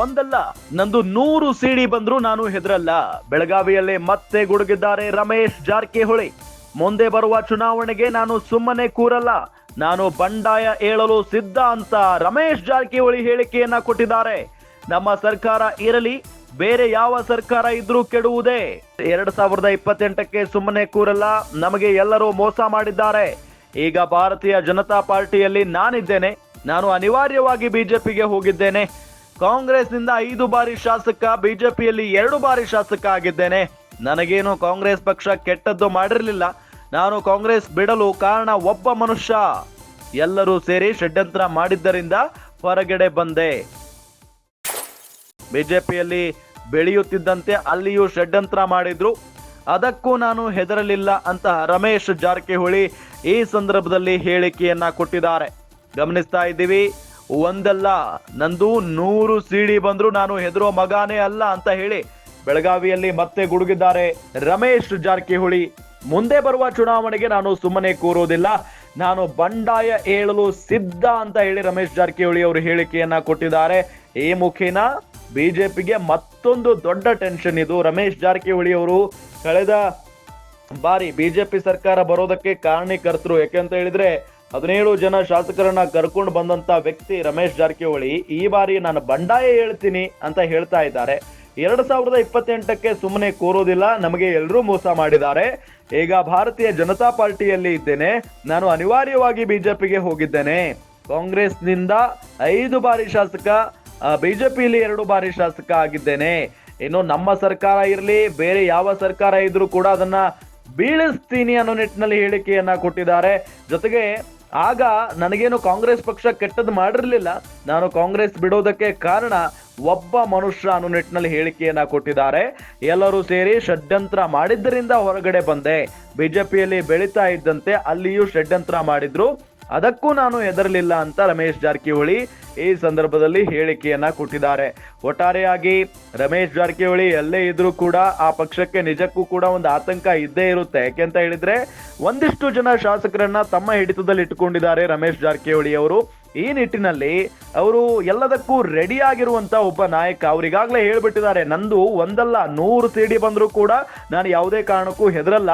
ಒಂದಲ್ಲ, ನಂದು ನೂರು ಸಿಡಿ ಬಂದ್ರು ನಾನು ಹೆದರಲ್ಲ. ಬೆಳಗಾವಿಯಲ್ಲೇ ಮತ್ತೆ ಗುಡುಗಿದ್ದಾರೆ ರಮೇಶ್ ಜಾರಕಿಹೊಳಿ. ಮುಂದೆ ಬರುವ ಚುನಾವಣೆಗೆ ನಾನು ಸುಮ್ಮನೆ ಕೂರಲ್ಲ. ನಾನು ಬಂಡಾಯ ಏಳಲು ಸಿದ್ಧ ಅಂತ ರಮೇಶ್ ಜಾರಕಿಹೊಳಿ ಹೇಳಿಕೆಯನ್ನ ಕೊಟ್ಟಿದ್ದಾರೆ. ನಮ್ಮ ಸರ್ಕಾರ ಇರಲಿ, ಬೇರೆ ಯಾವ ಸರ್ಕಾರ ಇದ್ರೂ ಕೆಡುವುದೇ. ಎರಡ್ ಸಾವಿರದ ಇಪ್ಪತ್ತೆಂಟಕ್ಕೆ ಸುಮ್ಮನೆ ಕೂರಲ್ಲ, ನಮಗೆ ಎಲ್ಲರೂ ಮೋಸ ಮಾಡಿದ್ದಾರೆ. ಈಗ ಭಾರತೀಯ ಜನತಾ ಪಾರ್ಟಿಯಲ್ಲಿ ನಾನಿದ್ದೇನೆ. ನಾನು ಅನಿವಾರ್ಯವಾಗಿ ಬಿಜೆಪಿಗೆ ಹೋಗಿದ್ದೇನೆ. ಕಾಂಗ್ರೆಸ್ನಿಂದ ಐದು ಬಾರಿ ಶಾಸಕ, ಬಿಜೆಪಿಯಲ್ಲಿ ಎರಡು ಬಾರಿ ಶಾಸಕ ಆಗಿದ್ದೇನೆ. ನನಗೇನು ಕಾಂಗ್ರೆಸ್ ಪಕ್ಷ ಕೆಟ್ಟದ್ದು ಮಾಡಿರಲಿಲ್ಲ. ನಾನು ಕಾಂಗ್ರೆಸ್ ಬಿಡಲು ಕಾರಣ ಒಬ್ಬ ಮನುಷ್ಯ. ಎಲ್ಲರೂ ಸೇರಿ ಷಡ್ಯಂತ್ರ ಮಾಡಿದ್ದರಿಂದ ಹೊರಗಡೆ ಬಂದೆ. ಬಿಜೆಪಿಯಲ್ಲಿ ಬೆಳೆಯುತ್ತಿದ್ದಂತೆ ಅಲ್ಲಿಯೂ ಷಡ್ಯಂತ್ರ ಮಾಡಿದ್ರು. ಅದಕ್ಕೂ ನಾನು ಹೆದರಲಿಲ್ಲ ಅಂತ ರಮೇಶ್ ಜಾರಕಿಹೊಳಿ ಈ ಸಂದರ್ಭದಲ್ಲಿ ಹೇಳಿಕೆಯನ್ನ ಕೊಟ್ಟಿದ್ದಾರೆ. ಗಮನಿಸ್ತಾ ಇದ್ದೀವಿ. ಒಂದಲ್ಲ, ನಂದು ನೂರು ಸಿಡಿ ಬಂದ್ರು ನಾನು ಹೆದರೋ ಮಗಾನೇ ಅಲ್ಲ ಅಂತ ಹೇಳಿ ಬೆಳಗಾವಿಯಲ್ಲಿ ಮತ್ತೆ ಗುಡುಗಿದ್ದಾರೆ ರಮೇಶ್ ಜಾರಕಿಹೊಳಿ. ಮುಂದೆ ಬರುವ ಚುನಾವಣೆಗೆ ನಾನು ಸುಮ್ಮನೆ ಕೂರೋದಿಲ್ಲ. ನಾನು ಬಂಡಾಯ ಏಳಲು ಸಿದ್ಧ ಅಂತ ಹೇಳಿ ರಮೇಶ್ ಜಾರಕಿಹೊಳಿ ಅವರು ಹೇಳಿಕೆಯನ್ನ ಕೊಟ್ಟಿದ್ದಾರೆ. ಈ ಮುಖೇನ ಬಿಜೆಪಿಗೆ ಮತ್ತೊಂದು ದೊಡ್ಡ ಟೆನ್ಷನ್ ಇದು. ರಮೇಶ್ ಜಾರಕಿಹೊಳಿ ಅವರು ಕಳೆದ ಬಾರಿ ಬಿಜೆಪಿ ಸರ್ಕಾರ ಬರೋದಕ್ಕೆ ಕಾರಣೀಕರ್ತರು. ಯಾಕೆಂತ ಹೇಳಿದ್ರೆ ಹದಿನೇಳು ಜನ ಶಾಸಕರನ್ನ ಕರ್ಕೊಂಡು ಬಂದಂತ ವ್ಯಕ್ತಿ ರಮೇಶ್ ಜಾರಕಿಹೊಳಿ, ಈ ಬಾರಿ ನಾನು ಬಂಡಾಯ ಹೇಳ್ತೀನಿ ಅಂತ ಹೇಳ್ತಾ ಇದ್ದಾರೆ. ಎರಡ್ ಸಾವಿರದ ಇಪ್ಪತ್ತೆಂಟಕ್ಕೆ ಸುಮ್ಮನೆ ಕೂರೋದಿಲ್ಲ, ನಮಗೆ ಎಲ್ಲರೂ ಮೋಸ ಮಾಡಿದ್ದಾರೆ. ಈಗ ಭಾರತೀಯ ಜನತಾ ಪಾರ್ಟಿಯಲ್ಲಿ ಇದ್ದೇನೆ. ನಾನು ಅನಿವಾರ್ಯವಾಗಿ ಬಿಜೆಪಿಗೆ ಹೋಗಿದ್ದೇನೆ. ಕಾಂಗ್ರೆಸ್ನಿಂದ ಐದು ಬಾರಿ ಶಾಸಕ ಬಿಜೆಪಿಯಲ್ಲಿ ಎರಡು ಬಾರಿ ಶಾಸಕ ಆಗಿದ್ದೇನೆ. ಇನ್ನು ನಮ್ಮ ಸರ್ಕಾರ ಇರಲಿ, ಬೇರೆ ಯಾವ ಸರ್ಕಾರ ಇದ್ರೂ ಕೂಡ ಅದನ್ನ ಬೀಳಿಸ್ತೀನಿ ಅನ್ನೋ ನಿಟ್ಟಿನಲ್ಲಿ ಹೇಳಿಕೆಯನ್ನ ಕೊಟ್ಟಿದ್ದಾರೆ. ಜೊತೆಗೆ ಆಗ ನನಗೇನು ಕಾಂಗ್ರೆಸ್ ಪಕ್ಷ ಕೆಟ್ಟದ್ದು ಮಾಡಿರಲಿಲ್ಲ, ನಾನು ಕಾಂಗ್ರೆಸ್ ಬಿಡೋದಕ್ಕೆ ಕಾರಣ ಒಬ್ಬ ಮನುಷ್ಯ ಅನ್ನೋ ನಿಟ್ಟಿನಲ್ಲಿ ಹೇಳಿಕೆಯನ್ನ ಕೊಟ್ಟಿದ್ದಾರೆ. ಎಲ್ಲರೂ ಸೇರಿ ಷಡ್ಯಂತ್ರ ಮಾಡಿದ್ದರಿಂದ ಹೊರಗಡೆ ಬಂದೆ. ಬಿಜೆಪಿಯಲ್ಲಿ ಬೆಳೀತಾ ಇದ್ದಂತೆ ಅಲ್ಲಿಯೂ ಷಡ್ಯಂತ್ರ ಮಾಡಿದ್ರು. ಅದಕ್ಕೂ ನಾನು ಹೆದರಲಿಲ್ಲ ಅಂತ ರಮೇಶ್ ಜಾರಕಿಹೊಳಿ ಈ ಸಂದರ್ಭದಲ್ಲಿ ಹೇಳಿಕೆಯನ್ನ ಕೊಟ್ಟಿದ್ದಾರೆ. ಒಟ್ಟಾರೆಯಾಗಿ ರಮೇಶ್ ಜಾರಕಿಹೊಳಿ ಎಲ್ಲೇ ಇದ್ರೂ ಕೂಡ ಆ ಪಕ್ಷಕ್ಕೆ ನಿಜಕ್ಕೂ ಕೂಡ ಒಂದು ಆತಂಕ ಇದ್ದೇ ಇರುತ್ತೆ. ಯಾಕೆಂತ ಹೇಳಿದ್ರೆ ಒಂದಿಷ್ಟು ಜನ ಶಾಸಕರನ್ನ ತಮ್ಮ ಹಿಡಿತದಲ್ಲಿ ಇಟ್ಟುಕೊಂಡಿದ್ದಾರೆ ರಮೇಶ್ ಜಾರಕಿಹೊಳಿ ಅವರು. ಈ ನಿಟ್ಟಿನಲ್ಲಿ ಅವರು ಎಲ್ಲದಕ್ಕೂ ರೆಡಿ ಆಗಿರುವಂತ ಒಬ್ಬ ನಾಯಕ ಅವರಿಗಾಗಲೇ ಹೇಳ್ಬಿಟ್ಟಿದ್ದಾರೆ. ನಂದು ಒಂದಲ್ಲ, ನೂರು ಸಿಡಿ ಬಂದರೂ ಕೂಡ ನಾನು ಯಾವುದೇ ಕಾರಣಕ್ಕೂ ಹೆದರಲ್ಲ.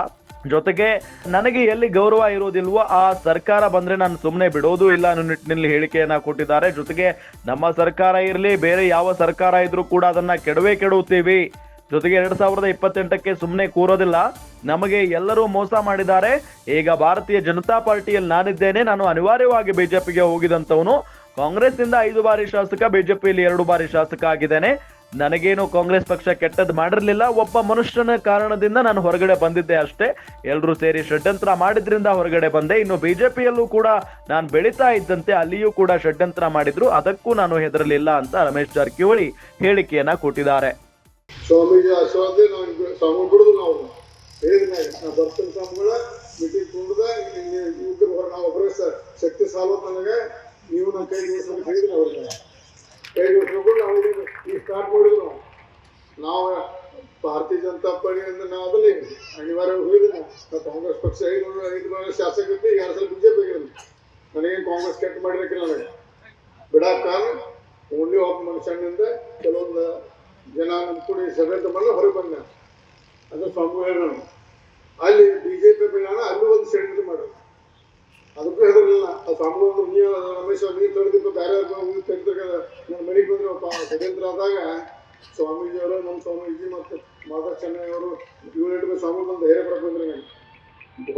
ಜೊತೆಗೆ ನನಗೆ ಎಲ್ಲಿ ಗೌರವ ಇರೋದಿಲ್ವೋ ಆ ಸರ್ಕಾರ ಬಂದ್ರೆ ನಾನು ಸುಮ್ಮನೆ ಬಿಡೋದು ಇಲ್ಲ ಅನ್ನೋ ನಿಟ್ಟಿನಲ್ಲಿ ಹೇಳಿಕೆಯನ್ನ ಕೊಟ್ಟಿದ್ದಾರೆ. ಜೊತೆಗೆ ನಮ್ಮ ಸರ್ಕಾರ ಇರಲಿ, ಬೇರೆ ಯಾವ ಸರ್ಕಾರ ಇದ್ರೂ ಕೂಡ ಅದನ್ನ ಕೆಡವೇ ಕೆಡುತ್ತೀವಿ ಜೊತೆಗೆ ಎರಡ್ ಸಾವಿರದ ಇಪ್ಪತ್ತೆಂಟಕ್ಕೆ ಸುಮ್ಮನೆ ಕೂರೋದಿಲ್ಲ. ನಮಗೆ ಎಲ್ಲರೂ ಮೋಸ ಮಾಡಿದ್ದಾರೆ. ಈಗ ಭಾರತೀಯ ಜನತಾ ಪಾರ್ಟಿಯಲ್ಲಿ ನಾನಿದ್ದೇನೆ. ನಾನು ಅನಿವಾರ್ಯವಾಗಿ ಬಿಜೆಪಿಗೆ ಹೋಗಿದಂತವನು ಕಾಂಗ್ರೆಸ್ ಇಂದ ಐದು ಬಾರಿ ಶಾಸಕ, ಬಿಜೆಪಿಯಲ್ಲಿ ಎರಡು ಬಾರಿ ಶಾಸಕ ಆಗಿದ್ದೇನೆ. ನನಗೇನು ಕಾಂಗ್ರೆಸ್ ಪಕ್ಷ ಕೆಟ್ಟದ್ದು ಮಾಡಿರಲಿಲ್ಲ, ಒಬ್ಬ ಮನುಷ್ಯನ ಕಾರಣದಿಂದ ನಾನು ಹೊರಗಡೆ ಬಂದಿದ್ದೆ ಅಷ್ಟೇ. ಎಲ್ಲರೂ ಸೇರಿ ಷಡ್ಯಂತ್ರ ಮಾಡಿದ್ರಿಂದ ಹೊರಗಡೆ ಬಂದೆ. ಇನ್ನು ಬಿಜೆಪಿಯಲ್ಲೂ ಕೂಡ ನಾನು ಬೆಳೀತಾ ಇದ್ದಂತೆ ಅಲ್ಲಿಯೂ ಕೂಡ ಷಡ್ಯಂತ್ರ ಮಾಡಿದ್ರು. ಅದಕ್ಕೂ ನಾನು ಹೆದರಲಿಲ್ಲ ಅಂತ ರಮೇಶ್ ಜಾರಕಿಹೊಳಿ ಹೇಳಿಕೆಯನ್ನ ಕೊಟ್ಟಿದ್ದಾರೆ. ಶಕ್ತಿ ಸಾಲೋದು ನನಗೆ. ನೀವು ನನ್ನ ಕೈ ಹೇಳಿದ್ರಿ ಅವ್ರಿಗೆ ಕೈ ಜೋಡಿಸ್ಬೇಕು ನಾವು ಇದು ಈಗ ಸ್ಟಾರ್ಟ್ ಮಾಡಿದ್ರು ನಾವು ನಾವು ಭಾರತೀಯ ಜನತಾ ಪಾರ್ಟಿಯಿಂದ ನಾವು ಅದಲ್ಲಿ ಅನಿವಾರ್ಯ ಹೋಗಿದ್ದೀನಿ ನಾವು ಕಾಂಗ್ರೆಸ್ ಪಕ್ಷ ಐದು ಈಗ ಶಾಸಕ ಇದ್ದೆ ಎರಡು ಸಲ ಬಿಜೆಪಿ ನನಗೇನು ಕಾಂಗ್ರೆಸ್ ಕೆಟ್ಟ ಮಾಡಿರಕ್ಕಿಲ್ಲ ನನಗೆ. ಬಿಡಾಕ ಓನ್ಲಿ ಒಬ್ಬ ಮನುಷ್ಯನಿಂದ ಕೆಲವೊಂದು ಜನ ಕೂಡಿ ಸಭೆ ಅಂತ ಬಂದು ಹೊರಗೆ ಬಂದ ಅದು ಸ್ವಾಮಿ ಹೇಳೋಣ ಅಲ್ಲಿ ಬಿ ಜೆ ಪಿ ಬೆಳೋಣ, ಅಲ್ಲೂ ಒಂದು ಷಡ್ಯಂತ್ರ ಮಾಡೋದು. ಅದಕ್ಕೂ ಹೆದರಿಲ್ಲ ಆ ಸ್ವಾಮಿ ಒಂದು ನೀವು ರಮೇಶ್ ಅವ್ರು ನೀವು ಬೇರೆ ತೆಗೆದಾಗ ನನ್ನ ಮನೆಗೆ ಬಂದ್ರೆ ಒಬ್ಬ ಷಡ್ಯಂತ್ರ ಆದಾಗ ಸ್ವಾಮೀಜಿಯವರು, ನಮ್ಮ ಸ್ವಾಮೀಜಿ ಮತ್ತು ಮಾತಾ ಚೆನ್ನೈ ಅವರು ಮಂದಿ ಸ್ವಾಮಿ ಬಂದು ಧೈರ್ಯ ಕೊಡಕ್ಕೆ ಬಂದ್ರೆ ನನಗೆ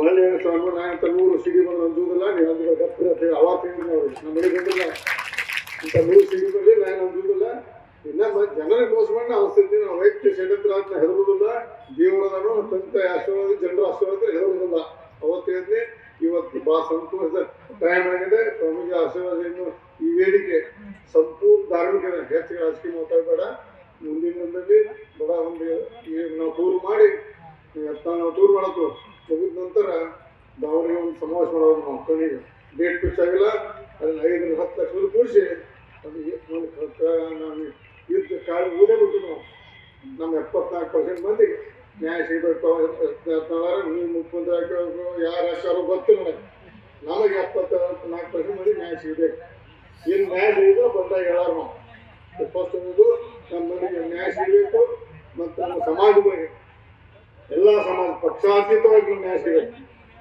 ಒಳ್ಳೆ ಸ್ವಾಮಿ ನಾ ಅಂತ ನೂರು ಸಿಡಿ ಬಂದು ಅಂಜುವುದಿಲ್ಲ ನೀವು ಅಂದ್ರೆ ಗಪ್ಪು ಅಂತ ಹೇಳಿ ಅವ್ರಿಗೆ ನಮ್ಮ ಮನೆಗೆ ಬಂದಿಲ್ಲ. ಇಂಥ ನೂರು ಸಿಡಿ ಬರಲಿ ನಾನು ಅಂಜುವುದಿಲ್ಲ ಇನ್ನ ಜನರಿಗೆ ಮೋಸ ಮಾಡಿ ನಾವು ಸ್ಥಿತಿ ನಾವು ವೈಯಕ್ತಿಕ ಷಡ್ಯಂತ್ರ ಅಂತ ಹೆದರುವುದಿಲ್ಲ. ದೇವರದನು, ತಂದೆ ಆಶೀರ್ವಾದ, ಜನರ ಆಶೀರ್ವಾದ ಹೆದರುವುದಿಲ್ಲ. ಅವತ್ತು ಹೇಳಿದ್ನಿ ಇವತ್ತು ಬಹಳ ಸಂತೋಷದ ಟೈಮ್ ಆಗಿದೆ. ಸ್ವಾಮೀಜಿ ಆಶೀರ್ವಾದ ಇನ್ನು ಈ ವೇದಿಕೆ ಸಂಪೂರ್ಣ ಧಾರ್ಮಿಕ ಹೆಚ್ಚಿಗೆ ರಾಜಕೀಯ ಮಾತಾಡಬೇಡ. ಮುಂದಿನ ದಿನದಲ್ಲಿ ಬಡ ಒಂದು ನಾವು ಟೂರ್ ಮಾಡಿ ನಾವು ಟೂರ್ ಮಾಡತ್ತು ಮುಗಿದ ನಂತರ ದಾವರಿಗೆ ಒಂದು ಸಮಾವೇಶ ಮಾಡೋದು ನಾವು ಕಣ್ಣಿಗೆ ಡೇಟ್ ಫಿಕ್ಸ್ ಆಗಿಲ್ಲ. ಅಲ್ಲಿ ಐದರಿಂದ ಹತ್ತು ಲಕ್ಷ ಕೂಡಿಸಿ ಅದು ನಾವು ಯುದ್ಧ ಕಾಳು ಊದೇ ಬಿಟ್ಟು ನಾವು ನಮ್ಮ ಎಪ್ಪತ್ನಾಲ್ಕು ಪರ್ಸೆಂಟ್ ಮಂದಿ ನ್ಯಾಯ ಸಿಗಬೇಕು ನೀವು ಮುಖ್ಯಮಂತ್ರಿ ಹಾಕಬೇಕು ಯಾರು ಹಾಕೋ ಗೊತ್ತಿಲ್ಲ ನನಗೆ ನಮಗೆ ಎಪ್ಪತ್ತ ನಾಲ್ಕು ಪರ್ಸೆಂಟ್ ಮಂದಿ ನ್ಯಾಯ ಸಿಗಬೇಕು. ಏನು ನ್ಯಾಯ ಸಿಗಿದ್ರೆ ಬಂದಾಗ ಹೇಳೋರು ನಾವು. ಫಸ್ಟ್ ನಮ್ಮ ಮನೆಗೆ ನ್ಯಾಯ ಸಿಗಬೇಕು. ಮತ್ತು ನಮ್ಮ ಸಮಾಜಗಳಿಗೆ ಎಲ್ಲ ಸಮಾಜ ಪಕ್ಷಾತೀತವಾಗಿ ನ್ಯಾಯ